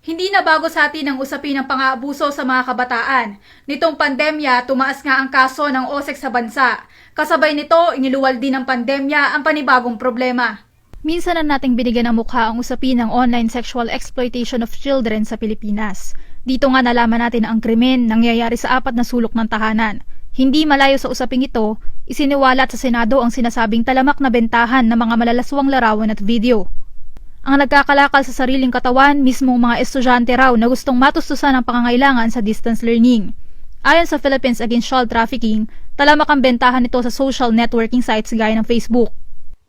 Hindi na bago sa atin ang usapin ng pang-aabuso sa mga kabataan. Nitong pandemya, tumaas nga ang kaso ng OSEC sa bansa. Kasabay nito, iniluwal din ng pandemya ang panibagong problema. Minsan na nating binigyan ng mukha ang usapin ng online sexual exploitation of children sa Pilipinas. Dito nga nalaman natin ang krimen nangyayari sa apat na sulok ng tahanan. Hindi malayo sa usaping ito, isiniwalat sa Senado ang sinasabing talamak na bentahan ng mga malalaswang larawan at video. Ang nagkakalakal sa sariling katawan, mismong mga estudyante raw na gustong matustusan ang pangangailangan sa distance learning. Ayon sa Philippines Against Child Trafficking, talamak ang bentahan nito sa social networking sites gaya ng Facebook.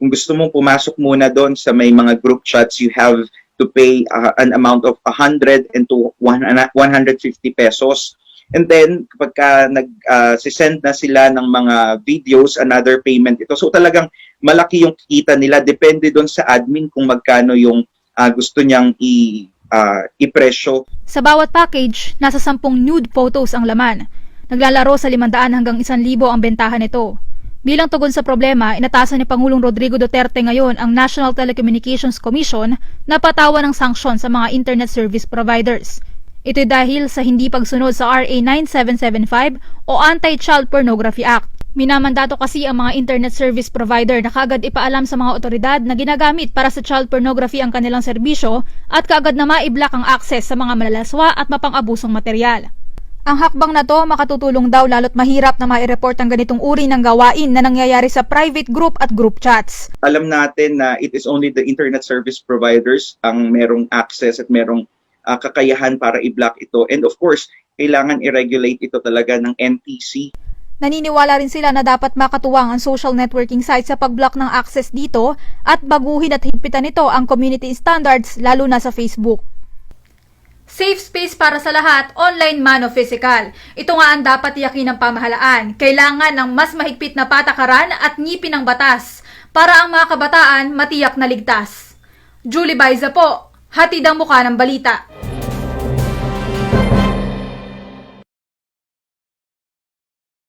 kung gusto mong pumasok muna doon sa may mga group chats, you have to pay uh, an amount of 100 and to 150 pesos. And then, kapag ka nag-send na sila ng mga videos, another payment ito. So talagang malaki yung kita nila. Depende doon sa admin kung magkano yung uh, gusto niyang i, uh, ipresyo. Sa bawat package, nasa 10 nude photos ang laman. Naglalaro sa 500 hanggang 1,000 ang bentahan nito. Bilang tugon sa problema, inatasan ni Pangulong Rodrigo Duterte ngayon ang National Telecommunications Commission na patawan ng sanksyon sa mga internet service providers. Ito'y dahil sa hindi pagsunod sa RA 9775 o Anti-Child Pornography Act. Minamandato kasi ang mga internet service provider na kagad ipaalam sa mga otoridad na ginagamit para sa child pornography ang kanilang serbisyo at kagad na maiblock ang access sa mga malalaswa at mapang-abusong material. Ang hakbang na to makatutulong daw lalo't mahirap na mai-report ang ganitong uri ng gawain na nangyayari sa private group at group chats. Alam natin na it is only the internet service providers ang merong access at merong uh, kakayahan para i-block ito. And of course, kailangan i-regulate ito talaga ng NTC Naniniwala rin sila na dapat makatuwang ang social networking sites sa pag-block ng access dito at baguhin at higpitan nito ang community standards lalo na sa Facebook. Safe space para sa lahat, online man o physical. Ito nga ang dapat tiyakin ng pamahalaan. Kailangan ng mas mahigpit na patakaran at ngipin ng batas para ang mga kabataan matiyak na ligtas. Julie Baiza po, hatid ang mukha ng balita.